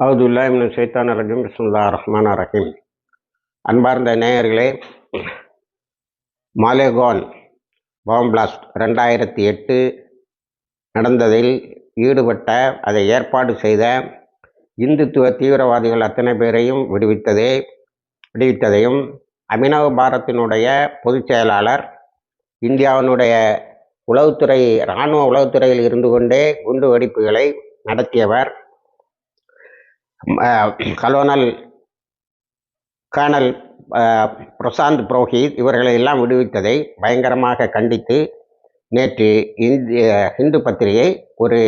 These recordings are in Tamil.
அவுதுல்லாஹிமின் சைத்தான் ரஜீம். பிஸ்முல்லா ரஹ்மான் ரஹீம். அன்பார்ந்த நேயர்களே மாலேகான் பாம் பிளாஸ்ட் ரெண்டாயிரத்தி எட்டு நடந்ததில் ஈடுபட்ட அதை ஏற்பாடு செய்த இந்துத்துவ தீவிரவாதிகள் அத்தனை பேரையும் விடுவித்ததே விடுவித்ததையும் அமினவ பாரத்தினுடைய பொதுச் செயலாளர் இந்தியாவினுடைய உளவுத்துறை இராணுவ உளவுத்துறையில் இருந்து கொண்டே குண்டு வெடிப்புகளை நடத்தியவர் கலோனல் கர்னல் பிரசாந்த் புரோஹித் இவர்களை எல்லாம் விடுவித்ததை பயங்கரமாக கண்டித்து நேற்று இந்திய இந்து பத்திரிகை ஒரு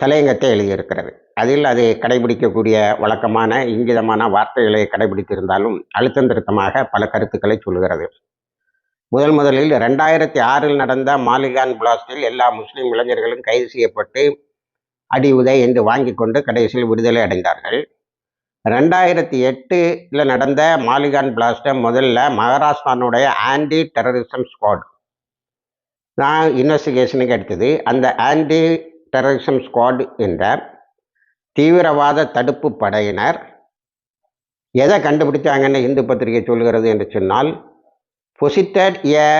தலையங்கத்தை எழுதியிருக்கிறது அதில் அது கடைபிடிக்கக்கூடிய வழக்கமான இங்கிதமான வார்த்தைகளை கடைபிடித்திருந்தாலும் அழுத்தம் திருத்தமாக பல கருத்துக்களை சொல்கிறது முதல் முதலில் ரெண்டாயிரத்தி ஆறில் நடந்த மாலிகான் பிளாஸ்டில் எல்லா முஸ்லீம் இளைஞர்களும் கைது செய்யப்பட்டு அடி உதை என்று வாங்கி கொண்டு கடைசியில் விடுதலை அடைந்தார்கள். ரெண்டாயிரத்தி எட்டில் நடந்த மாலிகான் பிளாஸ்டை முதல்ல மகாராஷ்டிரானுடைய ஆன்டி டெரரிசம் ஸ்குவாட் தான் இன்வெஸ்டிகேஷனுக்கு எடுத்தது. அந்த ஆன்டி டெரரிசம் ஸ்குவாட் என்ற தீவிரவாத தடுப்பு படையினர் எதை கண்டுபிடிச்சாங்கன்னு இந்து பத்திரிகை சொல்கிறது என்று சொன்னால் posited a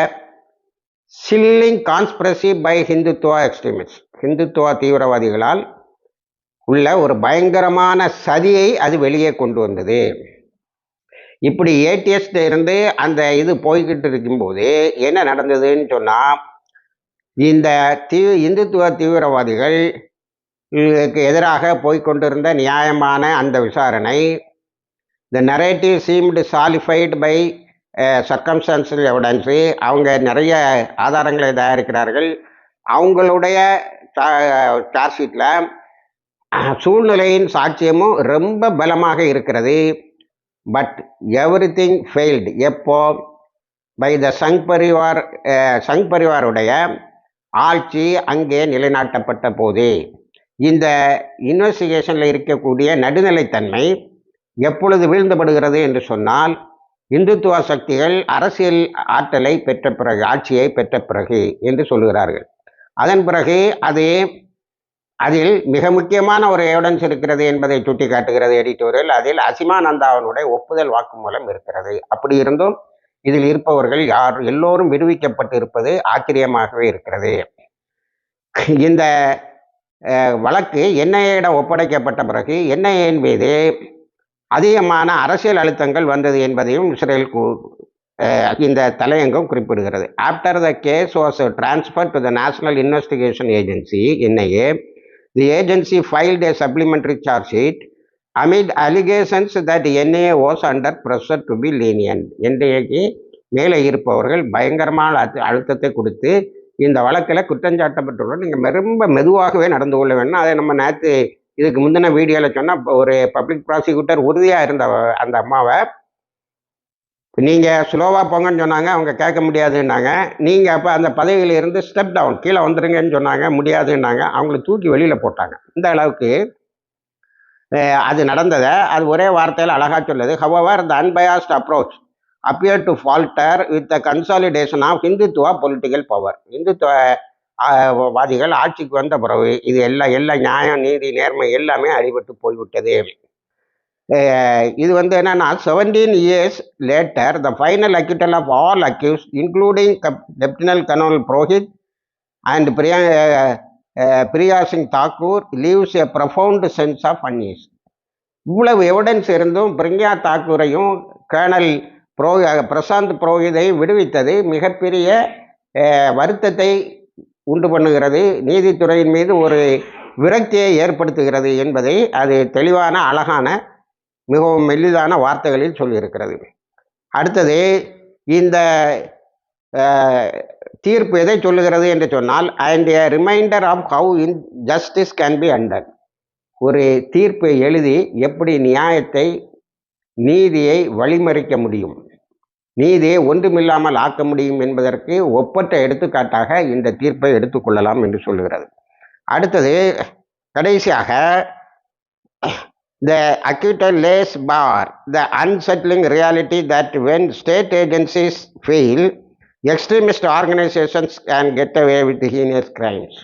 chilling conspiracy by Hindutva extremist Hindutva தீவிரவாதிகளால் உள்ள ஒரு பயங்கரமான சதியை அது வெளியே கொண்டு வந்தது. இப்படி ஏடிஎஸ்ட இருந்து அந்த இது போய்கிட்டு இருக்கும்போது என்ன நடந்ததுன்னு சொன்னால் இந்த தீ இந்துத்துவ தீவிரவாதிகள் எதிராக போய்கொண்டிருந்த நியாயமான அந்த விசாரணை the narrative seemed solidified by circumstantial evidence அவங்க நிறைய ஆதாரங்களை தயாரிக்கிறார்கள். அவங்களுடைய சார்ஜ் ஷீட்டில் சூழ்நிலையின் சாட்சியமும் ரொம்ப பலமாக இருக்கிறது. பட் எவ்ரி திங் ஃபெயில்டு எப்போ? பை த சங் பரிவார் சங் பரிவாருடைய ஆட்சி அங்கே நிலைநாட்டப்பட்ட போது இந்த இன்வெஸ்டிகேஷனில் இருக்கக்கூடிய நடுநிலைத்தன்மை எப்பொழுது வீழ்ந்துபடுகிறது என்று சொன்னால் இந்துத்துவ சக்திகள் அரசியல் ஆற்றலை பெற்ற பிறகு ஆட்சியை பெற்ற பிறகு என்று சொல்லுகிறார்கள். அதன் பிறகு அது அதில் மிக முக்கியமான ஒரு எவிடன்ஸ் இருக்கிறது என்பதை சுட்டிக்காட்டுகிறது எடிட்டோரியல் அதில் அசிமானந்தாவனுடைய ஒப்புதல் வாக்குமூலம் இருக்கிறது. அப்படி இருந்தும் இதில் இருப்பவர்கள் யார் எல்லோரும் விடுவிக்கப்பட்டு இருப்பது ஆச்சரியமாகவே இருக்கிறது. இந்த வழக்கு என்ஐஏயிடம் ஒப்படைக்கப்பட்ட பிறகு என்ஐஏன் மீது அதிகமான அரசியல் அழுத்தங்கள் வந்தது என்பதையும் இஸ்ரேல் இந்த தலையங்கம் குறிப்பிடுகிறது. After the case was transfer to the National Investigation Agency NIA the agency filed a supplementary charge sheet amid allegations that NA was under pressure to be lenient என்ஐஏக்கு மேலே இருப்பவர்கள் பயங்கரமான அழுத்தத்தை கொடுத்து இந்த வழக்கில் குற்றஞ்சாட்டப்பட்டுள்ள நீங்கள் ரொம்ப மெதுவாகவே நடந்து கொள்ள வேண்டும் அதை நம்ம நேற்று இதுக்கு முந்தின வீடியோவில் சொன்னால் ஒரு பப்ளிக் ப்ராசிக்யூட்டர் உறுதியாக இருந்த அந்த அம்மாவை நீங்கள் ஸ்லோவாக போங்கன்னு சொன்னாங்க அவங்க கேட்க முடியாதுன்னாங்க. நீங்கள் அப்போ அந்த பதவியிலிருந்து ஸ்டெப் டவுன் கீழே வந்துடுங்கன்னு சொன்னாங்க முடியாதுன்னாங்க. அவங்கள தூக்கி வெளியில் போட்டாங்க. இந்த அளவுக்கு அது நடந்ததை அது ஒரே வார்த்தையில் அழகாக சொல்லுது. However the unbiased approach appear to falter with the consolidation of Hindutva political power Hindutva வாதிகள் ஆட்சிக்கு வந்த பிறகு இது எல்லாம் எல்லா நியாயம் நீதி நேர்மை எல்லாமே அடிபட்டு போய்விட்டது. இது வந்து என்னன்னா seventeen years later the final acquittal of all accused including lieutenant colonel Purohit and Priya Priya Singh Thakur leaves a profound sense of unease இவ்வளவு எவிடன்ஸ் இருந்தும் பிரியா தாக்கூரையும் கர்னல் புரோ பிரசாந்த் புரோஹிதையும் விடுவித்தது மிகப்பெரிய வருத்தத்தை உண்டு பண்ணுகிறது. நீதித்துறையின் மீது ஒரு விரக்தியை ஏற்படுத்துகிறது என்பதை அது தெளிவான அழகான மிகவும் மெல்லிதான வார்த்தைகளில் சொல்லியிருக்கிறது. அடுத்தது இந்த தீர்ப்பு எதை சொல்லுகிறது என்று சொன்னால் and a reminder of how injustice can be under ஒரு தீர்ப்பை எழுதி எப்படி நியாயத்தை நீதியை வழிமறிக்க முடியும். நீதி ஒன்றுமில்லாமல் ஆக்க முடியும் என்பதற்கு ஒப்பற்ற எடுத்துக்காட்டாக இந்த தீர்ப்பை எடுத்துக்கொள்ளலாம் என்று சொல்லுகிறது அடுத்தது கடைசியாக the acquitted lays bare the unsettling reality that when state agencies fail extremist organisations can get away with heinous crimes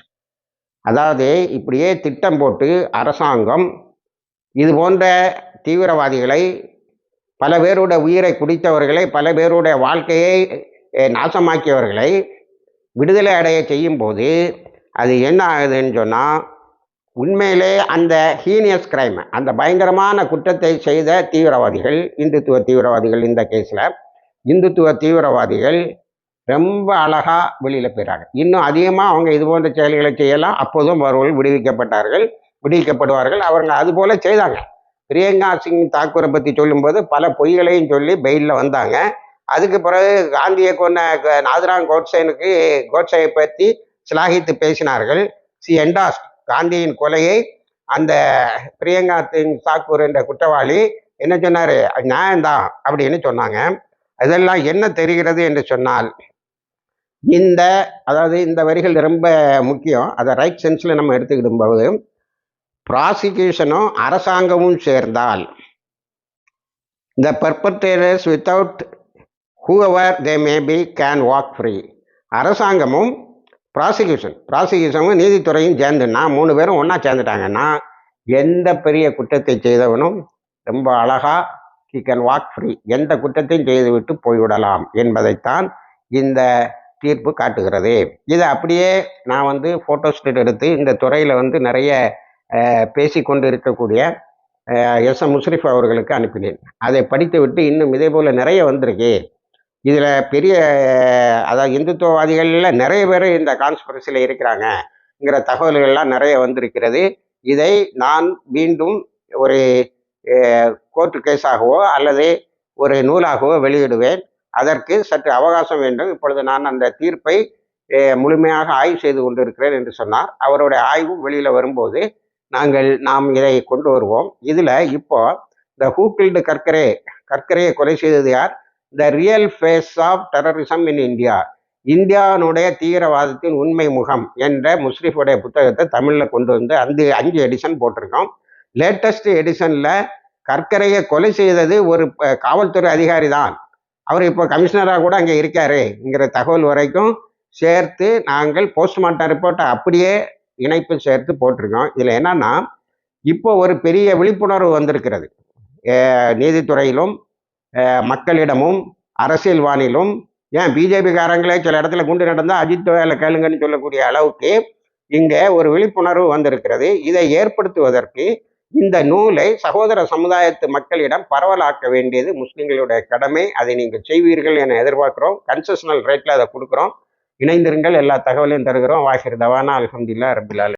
அதாவது இப்படியே திட்டம் போட்டு அரசாங்கம் இது போன்ற தீவிரவாதிகளை பல பேருடைய உயிரை குடித்தவர்களை பல பேருடைய வாழ்க்கையை நாசமாக்கியவர்களை விடுதலை அடைய செய்யும் போது அது என்ன ஆகுதுன்னு சொன்னால் உண்மையிலே அந்த ஹீனியஸ் கிரைம் அந்த பயங்கரமான குற்றத்தை செய்த தீவிரவாதிகள் இந்துத்துவ தீவிரவாதிகள் இந்த கேஸில் இந்துத்துவ தீவிரவாதிகள் ரொம்ப அழகாக வெளியில் போயிறாங்க. இன்னும் அதிகமாக அவங்க இது போன்ற செயல்களை செய்யலாம். அப்போதும் அவர்கள் விடுவிக்கப்பட்டார்கள் விடுவிக்கப்படுவார்கள். அவங்க அதுபோல் செய்தாங்க பிரியங்கா சிங் தாக்கூரை பற்றி சொல்லும்போது பல பொய்களையும் சொல்லி பெயிலில் வந்தாங்க. அதுக்கு பிறகு காந்தியை கொண்ட க- கோட்சேனுக்கு கோட்சேயை பற்றி சிலாகித்து பேசினார்கள். சி என்டாஸ் காந்தியின் கொலையை அந்த பிரியங்கா சிங் தாக்கூர் என்ற குற்றவாளி என்ன சொன்னார்? நியாயம்தான் அப்படின்னு சொன்னாங்க. அதெல்லாம் என்ன தெரிகிறது என்று சொன்னால் இந்த அதாவது இந்த வரிகள் ரொம்ப முக்கியம். அதை ரைட் சென்ஸில் நம்ம எடுத்துக்கிடும்போது ப்ராசிக்யூஷனும் அரசாங்கமும் சேர்ந்தால் the perpetrators without whoever they may be can walk free அரசாங்கமும் ப்ராசிக்யூஷன் ப்ராசிக்யூஷனும் நீதித்துறையும் சேர்ந்துன்னா மூணு பேரும் ஒன்றா சேர்ந்துட்டாங்கன்னா எந்த பெரிய குற்றத்தை செய்தவனும் ரொம்ப அழகாக ஹி கேன் வாக் ஃப்ரீ எந்த குற்றத்தையும் செய்துவிட்டு போய்விடலாம் என்பதைத்தான் இந்த தீர்ப்பு காட்டுகிறது. இதை அப்படியே நான் வந்து ஃபோட்டோ ஸ்டேட் எடுத்து இந்த துறையில் வந்து நிறைய பேசி பேசிக்கொண்டு இருக்கக்கூடிய எஸ் எம் முஸ்ரிஃப் அவர்களுக்கு அனுப்பினேன். அதை படித்து விட்டு இன்னும் இதே போல் நிறைய வந்திருக்கு. இதில் பெரிய அதாவது இந்துத்துவவாதிகளில் நிறைய பேர் இந்த கான்ஸ்பிரசியில் இருக்கிறாங்கங்கிற தகவல்கள்லாம் நிறைய வந்திருக்கிறது. இதை நான் மீண்டும் ஒரு கோர்ட்டு கேஸாகவோ அல்லது ஒரு நூலாகவோ வெளியிடுவேன். அதற்கு சற்று அவகாசம் வேண்டும். இப்பொழுது நான் அந்த தீர்ப்பை முழுமையாக ஆய்வு செய்து கொண்டிருக்கிறேன் என்று சொன்னார். அவருடைய ஆய்வும் வெளியில் வரும்போது நாங்கள் நாம் இதை கொண்டு வருவோம். இதில் இப்போ இந்த ஹூக்கில்டு கற்கரே கற்கரையை கொலை செய்தது யார்? The real face of terrorism in India இந்தியாவினுடைய தீவிரவாதத்தின் உண்மை முகம் என்ற முஸ்ரிஃபுடைய புத்தகத்தை தமிழில் கொண்டு வந்து அந்த அஞ்சு எடிஷன் போட்டிருக்கோம். லேட்டஸ்ட் எடிஷனில் கற்கரையை கொலை செய்தது ஒரு காவல்துறை அதிகாரி தான். அவர் இப்போ கமிஷனராக கூட அங்கே இருக்காருங்கிற தகவல் வரைக்கும் சேர்த்து நாங்கள் போஸ்ட்மார்ட்டம் ரிப்போர்ட்டை அப்படியே இணைப்பு சேர்த்து போட்டிருக்கோம். இதில் என்னன்னா இப்போ ஒரு பெரிய விழிப்புணர்வு வந்திருக்கிறது. நீதித்துறையிலும் மக்களிடமும் அரசியல்வானிலும் ஏன் பிஜேபிக்காரங்களே சில இடத்துல குண்டு நடந்தால் அஜித் வேலை கேளுங்கன்னு சொல்லக்கூடிய அளவுக்கு இங்கே ஒரு விழிப்புணர்வு வந்திருக்கிறது. இதை ஏற்படுத்துவதற்கு இந்த நூலை சகோதர சமுதாயத்து மக்களிடம் பரவலாக்க வேண்டியது முஸ்லிம்களுடைய கடமை. அதை நீங்கள் செய்வீர்கள் என எதிர்பார்க்குறோம். கன்செஷனல் ரேட்டில் அதை கொடுக்குறோம். இணைந்திருங்கள். எல்லா தகவலையும் தருகிறோம். வாஹிர் தவானா அலமதுல்லா ரபில்